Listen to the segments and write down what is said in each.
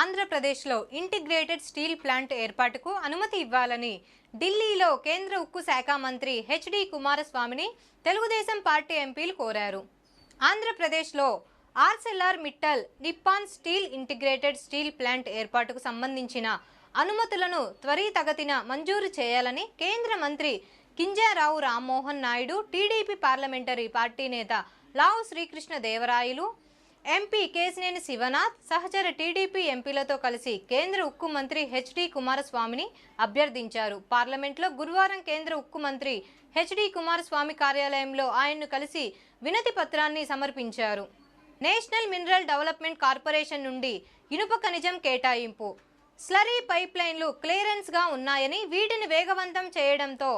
ఆంధ్రప్రదేశ్లో integrated steel plant ఏర్పాటుకు అనుమతి ఇవ్వాలని ఢిల్లీలో కేంద్ర ఉక్కు శాఖ మంత్రి హెచ్డి కుమారస్వామిని తెలుగుదేశం పార్టీ ఎంపీలు కోరారు. ఆంధ్రప్రదేశ్లో Arcelor Mittal Nippon steel integrated steel plant ఏర్పాటుకు సంబంధించిన అనుమతులను త్వరితగతిన మంజూరు చేయాలని కేంద్ర మంత్రి Kinjarapu Rammohan Naidu TDP parliamentary party నేత లావు శ్రీకృష్ణ దేవరాయలు ఎంపీ కేసినేని శివనాథ్ సహచర టీడీపీ ఎంపీలతో కలిసి కేంద్ర ఉక్కు మంత్రి హెచ్డి కుమారస్వామిని అభ్యర్థించారు. పార్లమెంట్లో గురువారం కేంద్ర ఉక్కు మంత్రి హెచ్డి కుమారస్వామి కార్యాలయంలో ఆయన్ను కలిసి వినతి పత్రాన్ని సమర్పించారు. నేషనల్ మినరల్ డెవలప్మెంట్ కార్పొరేషన్ నుండి ఇనుప ఖనిజం కేటాయింపు. స్లరీ పైప్లైన్లు క్లియరెన్స్గా ఉన్నాయని వీటిని వేగవంతం చేయడంతో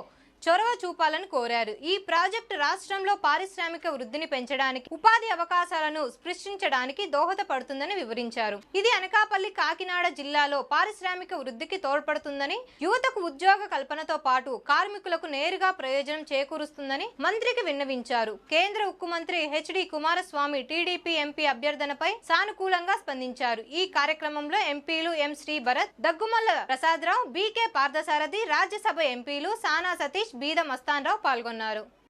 చొరవ చూపాలని కోరారు. ఈ ప్రాజెక్టు రాష్ట్రంలో పారిశ్రామిక వృద్ధిని పెంచడానికి ఉపాధి అవకాశాలను సృష్టించడానికి దోహదపడుతుందని వివరించారు. ఇది అనకాపల్లి కాకినాడ జిల్లాలో పారిశ్రామిక వృద్ధికి తోడ్పడుతుందని యువతకు ఉద్యోగ కల్పనతో పాటు కార్మికులకు నేరుగా ప్రయోజనం చేకూరుస్తుందని మంత్రికి విన్నవించారు. కేంద్ర ఉక్కు మంత్రి హెచ్డి కుమారస్వామి టీడీపీ ఎంపీ అభ్యర్థనపై సానుకూలంగా స్పందించారు. ఈ కార్యక్రమంలో ఎంపీలు ఎం శ్రీ భరత్ దగ్గుమల్ల ప్రసాదరావు బీకే పార్థసారథి రాజ్యసభ ఎంపీలు సానా సతీష్ బీద మస్తాన్ రావు పాల్గొన్నారు.